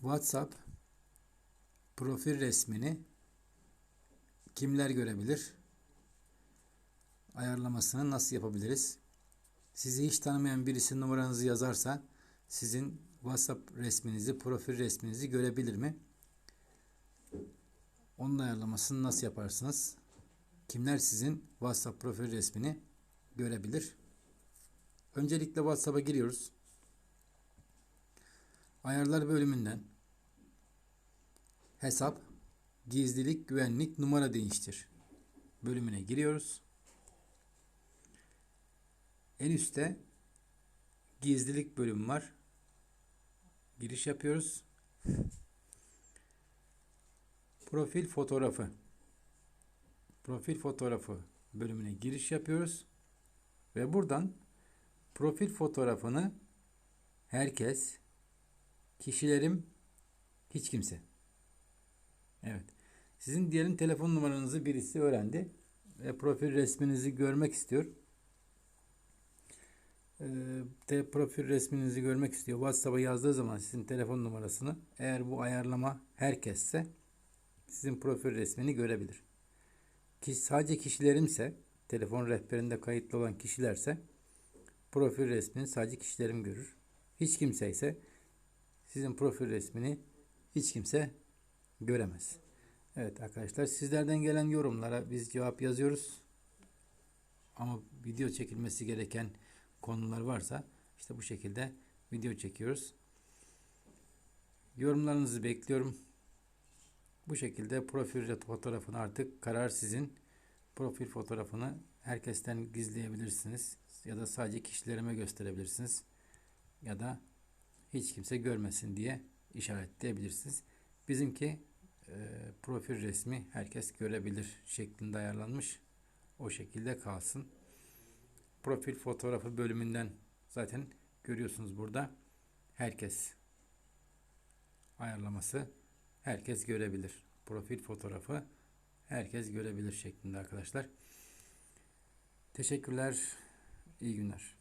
WhatsApp profil resmini kimler görebilir? Ayarlamasını nasıl yapabiliriz? Sizi hiç tanımayan birisi numaranızı yazarsa sizin WhatsApp resminizi, profil resminizi görebilir mi? Onun ayarlamasını nasıl yaparsınız? Kimler sizin WhatsApp profil resmini görebilir? Öncelikle WhatsApp'a giriyoruz. Ayarlar bölümünden hesap, gizlilik, güvenlik, numara değiştir bölümüne giriyoruz. En üstte gizlilik bölümü var. Giriş yapıyoruz. Profil fotoğrafı. Profil fotoğrafı bölümüne giriş yapıyoruz. Ve buradan profil fotoğrafını herkes, kişilerim, hiç kimse. Evet. Sizin diyelim telefon numaranızı birisi öğrendi ve profil resminizi görmek istiyor. Ee, de profil resminizi görmek istiyor. WhatsApp'a yazdığı zaman sizin telefon numarasını eğer bu ayarlama herkesse sizin profil resmini görebilir. Ki sadece kişilerimse telefon rehberinde kayıtlı olan kişilerse profil resmini sadece kişilerim görür. Hiç kimse ise sizin profil resmini hiç kimse göremez. Evet arkadaşlar sizlerden gelen yorumlara biz cevap yazıyoruz. Ama video çekilmesi gereken konular varsa işte bu şekilde video çekiyoruz. Yorumlarınızı bekliyorum. Bu şekilde profil fotoğrafını artık karar sizin. Profil fotoğrafını herkesten gizleyebilirsiniz ya da sadece kişilerime gösterebilirsiniz ya da hiç kimse görmesin diye işaretleyebilirsiniz. Bizimki e, profil resmi herkes görebilir şeklinde ayarlanmış. O şekilde kalsın. Profil fotoğrafı bölümünden zaten görüyorsunuz burada. Herkes ayarlaması herkes görebilir. Profil fotoğrafı herkes görebilir şeklinde arkadaşlar. Teşekkürler. İyi günler.